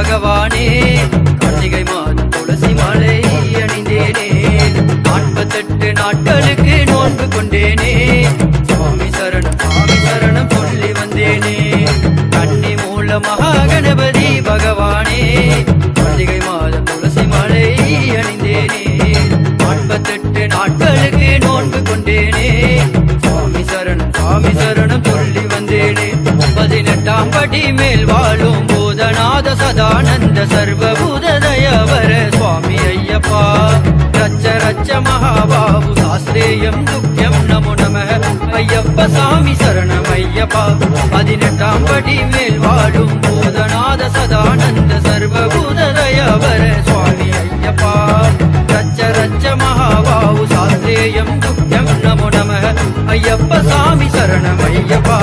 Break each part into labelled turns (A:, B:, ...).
A: பகவானே கார்த்திகை மாதம் துளசி மாலை அணிந்தேனே நாற்பத்தெட்டு நாட்களுக்கு நோன்பு கொண்டேனே சுவாமி சரணம் சுவாமி சரணம் சொல்லி வந்தேனே. கண்ணி மூல மகா கணபதி பகவானே கார்த்திகை மாதம் துளசி மாலை அணிந்தேனே நாற்பத்தெட்டு நாட்களுக்கு நோன்பு கொண்டேனே சுவாமி சரணம் சுவாமி சரணம் சொல்லி வந்தேனே. பதினெட்டாம் படி மேல் சதானந்த சர்வபூத தயவர சுவாமி ஐயப்பா. ரச்ச ரச்ச மகாபாபு சாஸ்திரேயம் துக்கியம் நமோ நம. ஐயப்ப சாமி சரணம் ஐயப்பா. பதினெட்டாம் படி மேல் வாழும் பூதநாத சதானந்த சர்வபூத தயவர சுவாமி ஐயப்பா. ரச்ச ரச்ச மகாபாபு சாஸ்திரேயம் துக்கியம் நமோ நம. ஐயப்ப சாமி சரணம் ஐயப்பா.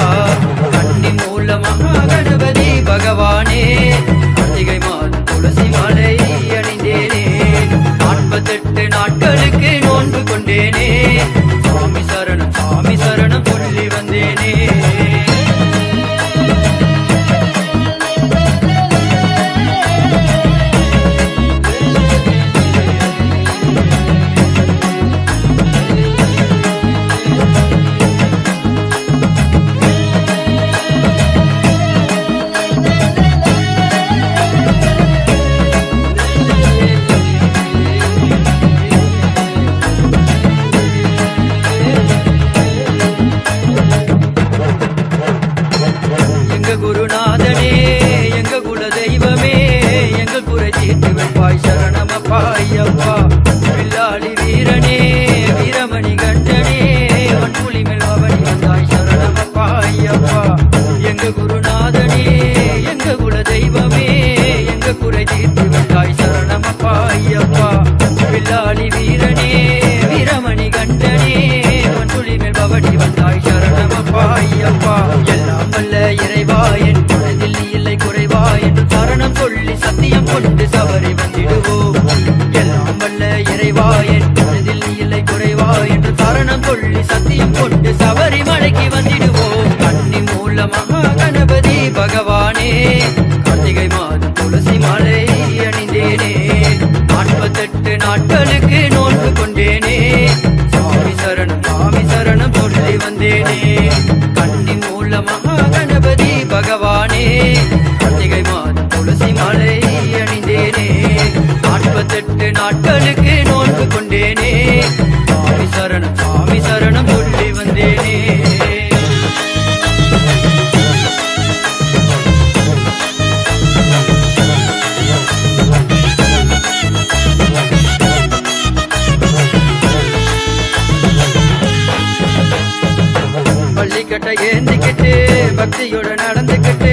A: பள்ளிக்கட்டை ஏந்திக்கிட்டு பக்தியோட நடந்துக்கிட்டு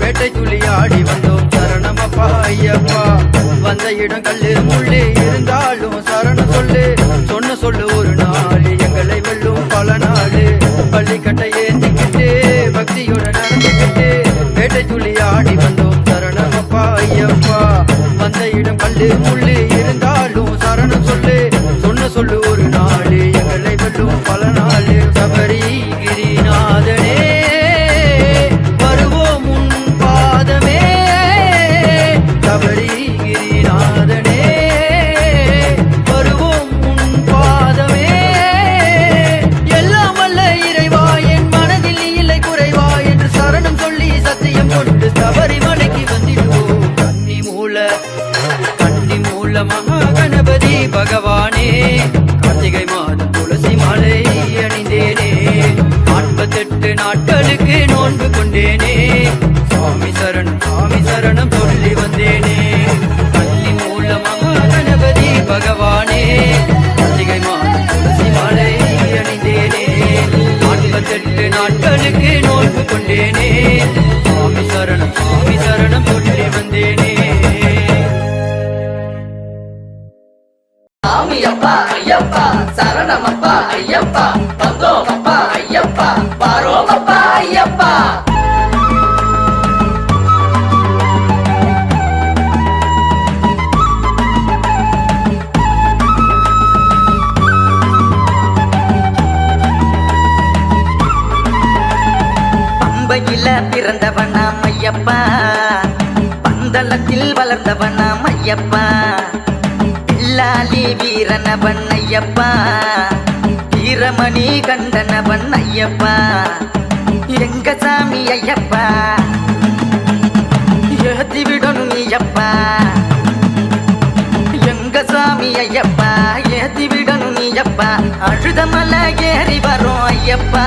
A: பேட்டை துளி ஆடி வந்தோம். சரணமப்பா ஐயப்பா. வந்த இடம் கல்லு முள்ளு இருந்தாலும் சரணம் சொல்லு. சொன்ன சொல்லு ஒரு நாள் எங்களை வெல்லும் பல நாள். பள்ளிக்கட்டை ஏந்திக்கிட்டு பக்தியோட நடந்துக்கிட்டு பேட்டை துளி ஆடி வந்தோம். சரணமப்பா ஐயப்பா. வந்த இடம் கல்லு முள்ளு நாட்களுக்கு நோன்பு கொண்டேனே. சுவாமி சரணம் சுவாமி சரணம் சொல்லி வந்தேனே. பள்ளி மூல கணபதி பகவானே. கார்த்திகை மாதம் துளசி மாலை அணிந்தேனே. நாற்பத்தெட்டு நாட்களுக்கு நோன்பு கொண்டேனே. சுவாமி சரணம் சுவாமி சரணம் சொல்லி வந்தேனே.
B: சாமி அப்பா ஐயப்பா சரணம் அப்பா ஐயப்பா
C: வந்தோமப்பா அப்பா ஐயப்பா. பந்தளத்தில் வளர்ந்தவனாம் ஐயப்பா. பில்லாலி வீரனவன் ஐயப்பா. வீரமணி கண்டனவன் ஐயப்பா. எங்க சாமி ஐயப்பா. ஏத்தி விடணும் நீயப்பா எங்க சாமி ஐயப்பா. ஏத்தி விடணும் நீயப்பா அழுதமல ஐயப்பா.